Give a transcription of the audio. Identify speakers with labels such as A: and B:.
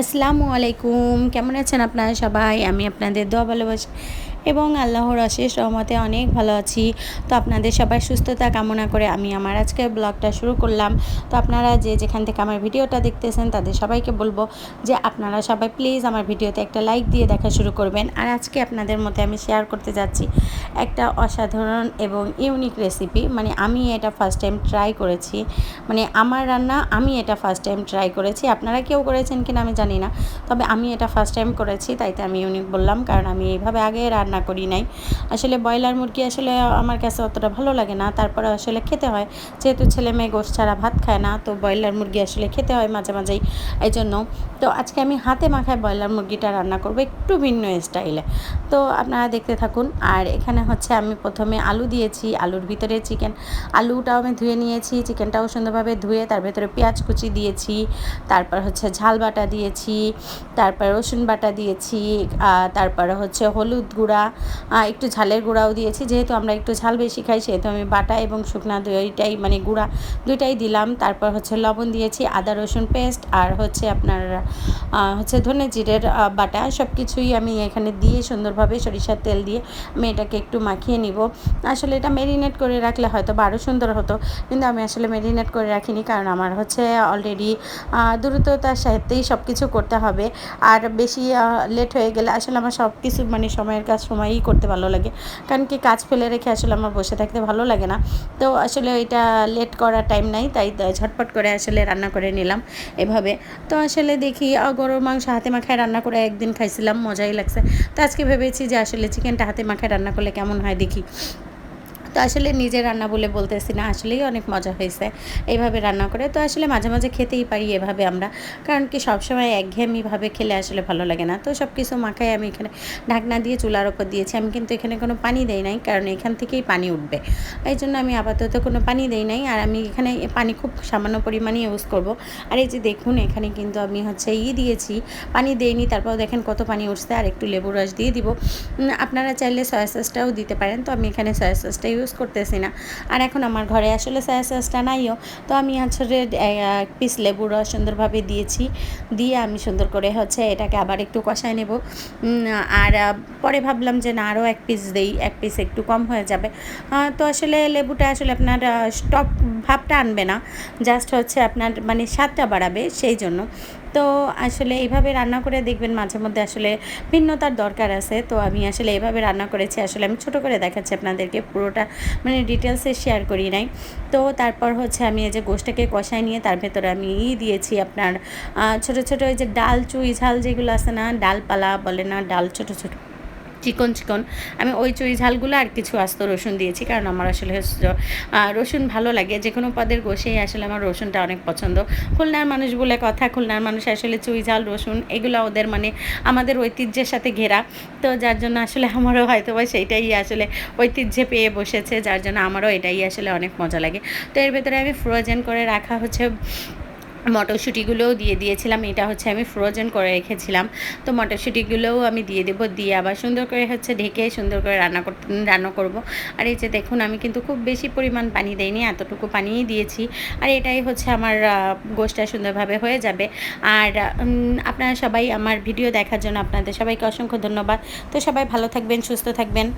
A: আসসালামু আলাইকুম। কেমন আছেন আপনারা সবাই? আমি আপনাদের দোয়া ভালোবাসি। এবং আল্লাহর অশেষ রহমতে অনেক ভালো আছি। তো আপনাদের সবাই সুস্থতা কামনা করে আমি আমার আজকের ব্লগটা শুরু করলাম। তো আপনারা যে যেখান থেকে আমার ভিডিওটা দেখতেছেন, তাদের সবাইকে বলব যে আপনারা সবাই প্লিজ আমার ভিডিওতে একটা লাইক দিয়ে দেখা শুরু করবেন। আর আজকে আপনাদের মধ্যে আমি শেয়ার করতে যাচ্ছি একটা অসাধারণ এবং ইউনিক রেসিপি মানে আমি এটা ফার্স্ট টাইম ট্রাই করেছি। মানে আমার রান্না আমি এটা ফার্স্ট টাইম ট্রাই করেছি। আপনারা কেউ করেছেন কিনা আমি জানি না। তবে আমি এটা ফার্স্ট টাইম করেছি তাইতে আমি ইউনিক বললাম। কারণ আমি এইভাবে আগে রান্না রান্না করি নাই। আসলে ব্রয়লার মুরগি আসলে আমার কাছে অতটা ভালো লাগে না। তারপরে আসলে খেতে হয়। যেহেতু ছেলে মেয়ে গোশ ছাড়া ভাত খায় না, তো ব্রয়লার মুরগি আসলে খেতে হয় মাঝে মাঝেই। এই জন্য তো আজকে আমি হাতে মাখায় ব্রয়লার মুরগিটা রান্না করব একটু ভিন্ন স্টাইলে তো আপনারা দেখতে থাকুন। আর এখানে হচ্ছে আমি প্রথমে আলু দিয়েছি, আলুর ভিতরে চিকেন। আলুটাও আমি ধুয়ে নিয়েছি, চিকেনটাও সুন্দরভাবে ধুয়ে তার ভেতরে পেঁয়াজ কুচি দিয়েছি। তারপর হচ্ছে ঝাল বাটা দিয়েছি, তারপর রসুন বাটা দিয়েছি তারপরে হচ্ছে হলুদ গুঁড়া yeah একটু ঝালের গুঁড়াও দিয়েছি। যেহেতু আমরা একটু ঝাল বেশি খাই, সেহেতু আমি বাটা এবং শুকনা দুইটাই মানে গুঁড়া দুইটাই দিলাম। তারপর হচ্ছে লবণ দিয়েছি, আদা, রসুন পেস্ট আর হচ্ছে আপনার হচ্ছে ধনে জিরের বাটা। সব কিছুই আমি এখানে দিয়ে সুন্দরভাবে সরিষার তেল দিয়ে আমি এটাকে একটু মাখিয়ে নিব। আসলে এটা মেরিনেট করে রাখলে হয়তো আরও সুন্দর হতো, কিন্তু আমি আসলে মেরিনেট করে রাখিনি, কারণ আমার হচ্ছে অলরেডি দ্রুততার সাথেই সব কিছু করতে হবে। আর বেশি লেট হয়ে গেলে আসলে আমার সব কিছু মানে সময়ের কাজ সময়ই করতে ভালো লাগে। কারণ কি কাজ ফেলে রেখে আসলে আমার বসে থাকতে ভালো লাগে না। তো আসলে এটা লেট করার টাইম নাই, তাই ঝটপট করে আসলে রান্না করে নিলাম এভাবে। তো আসলে দেখি গরুর মাংস হাতে মাখায় রান্না করে একদিন খাইছিলাম, মজাই লাগছে। তো আজকে ভেবেছি যে আসলে চিকেনটা হাতে মাখায় রান্না করলে কেমন হয় দেখি। তো আসলে নিজে রান্না বলে বলতেছি না, আসলেই অনেক মজা হয়েছে এইভাবে রান্না করে। তো আসলে মাঝে মাঝে খেতেই পারি এভাবে আমরা, কারণ কি সবসময় একঘেয়েমিভাবে খেলে আসলে ভালো লাগে না। তো সব কিছু মাখাই আমি এখানে ঢাকনা দিয়ে চুলার ওপর দিয়েছি, আমি কিন্তু এখানে কোনো পানি দেই নাই, কারণ এখান থেকেই পানি উঠবে। এই জন্য আমি আপাতত কোনো পানি দেই নাই, আর আমি এখানে পানি খুব সামান্য পরিমাণে ইউজ করব। আর এই যে দেখুন, এখানে কিন্তু আমি হচ্ছে ই দিয়েছি, পানি দেইনি তারপর দেখেন কত পানি উঠছে, আর একটু লেবু রস দিয়ে দিব। আপনারা চাইলে সয়া সসটাও দিতে পারেন, তো আমি এখানে সয়া সসটা ইউজ করতেছি না। আর এখন আমার ঘরে আসলে সয়া সসটা নাইও। তো আমি আসলে এক পিস লেবু রস সুন্দরভাবে দিয়েছি। দিয়ে আমি সুন্দর করে হচ্ছে এটাকে আবার একটু কষায় নেব। আর পরে ভাবলাম যে না আরও এক পিস দেই। এক পিস একটু কম হয়ে যাবে। তো আসলে লেবুটা আসলে আপনার স্টক ভাবটা আনবে না। জাস্ট হচ্ছে আপনার মানে স্বাদটা বাড়াবে সেই জন্য। তো আসলে এইভাবে রান্না করে দেখবেন মাঝে মধ্যে আসলে ভিন্নতার দরকার আছে। তো আমি আসলে এভাবে রান্না করেছি, আসলে আমি ছোট করে দেখাচ্ছি আপনাদেরকে, পুরোটা মানে ডিটেলসে শেয়ার করি নাই। তো তারপর হচ্ছে আমি এই যে গোষ্ঠটাকে কষাই নিয়ে তার ভেতরে আমি ই দিয়েছি আপনার ছোট ছোট ওই যে ডাল চুই ঝাল যেগুলো আছে না, ডালপালা বলে না, ডাল ছোট ছোট চিকন চিকন। আমি ওই চুই ঝালগুলো আর কিছু আস্ত রসুন দিয়েছি, কারণ আমার আসলে রসুন ভালো লাগে। যে কোনো পদের গোষেই আসলে আমার রসুনটা অনেক পছন্দ। খুলনার মানুষ বলে কথা, খুলনার মানুষ আসলে চুই ঝাল, রসুন এগুলো ওদের মানে আমাদের ঐতিহ্যের সাথে ঘেরা। তো যার জন্য আসলে আমারও হয়তো বা সেইটাই আসলে ঐতিহ্যে পেয়ে বসেছে, যার জন্য আমারও এটাই আসলে অনেক মজা লাগে। তো এর ভেতরে আমি ফ্রোজেন করে রাখা হচ্ছে মটরশুঁটিগুলোও দিয়ে দিয়েছিলাম। এটা হচ্ছে আমি ফ্রোজেন করে রেখেছিলাম। তো মটরশুঁটিগুলোও আমি দিয়ে দেবো, দিয়ে আবার সুন্দর করে হচ্ছে ঢেকে সুন্দর করে রান্না করতে রান্না করব। আর এই যে দেখুন, আমি কিন্তু খুব বেশি পরিমাণ পানি দেইনি, এতটুকু পানিই দিয়েছি। আর এটাই হচ্ছে আমার গোষ্ঠটা সুন্দরভাবে হয়ে যাবে। আর আপনারা সবাই আমার ভিডিও দেখার জন্য আপনাদের সবাইকে অসংখ্য ধন্যবাদ। তো সবাই ভালো থাকবেন, সুস্থ থাকবেন।